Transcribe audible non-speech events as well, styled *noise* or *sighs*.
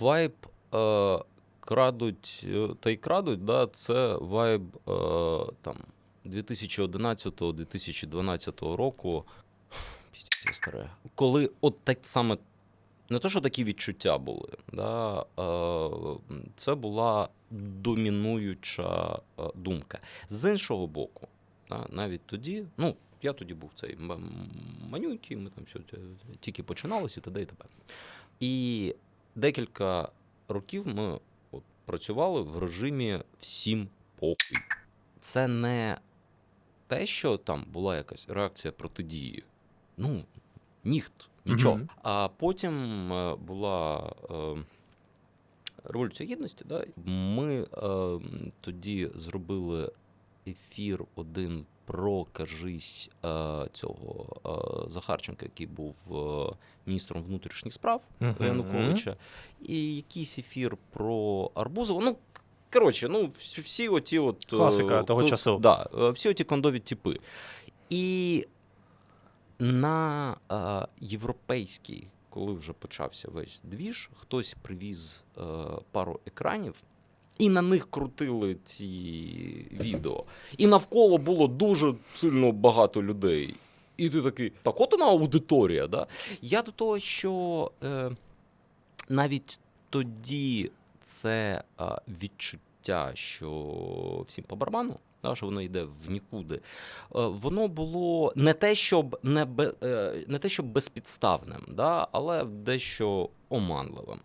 вайб е, крадуть е, та й крадуть, да, це вайб е, там 2011-2012 року. *sighs* Старе. Коли от так саме. Не то, що такі відчуття були, да, е, це була домінуюча е, думка. З іншого боку, да, навіть тоді, ну, я тоді був цей манюнький, ми там все тільки починалося, і т.д. і т.п. І декілька років ми от, працювали в режимі всім похуй. Це не те, що там була якась реакція протидії. Ну, ніхто, нічого. Мгм. А потім е, була е, Революція Гідності. Да? Ми е, тоді зробили ефір один про, кажись, е, цього е, Захарченка, який був е, міністром внутрішніх справ Мгм. Януковича, і якийсь ефір про Арбузова. Ну, коротше, ну, всі, оті от. Класика того ну, часу. Да, всі оті кондові типи. І на е, європейський, коли вже почався весь двіж, хтось привіз е, пару екранів. І на них крутили ці відео. І навколо було дуже сильно багато людей. І ти такий, так от вона аудиторія. Да? Я до того, що е, навіть тоді це е, відчуття, що всім по барабану, да, що воно йде в нікуди, е, воно було не те, щоб не, е, не те, щоб безпідставним, да, але дещо оманливим.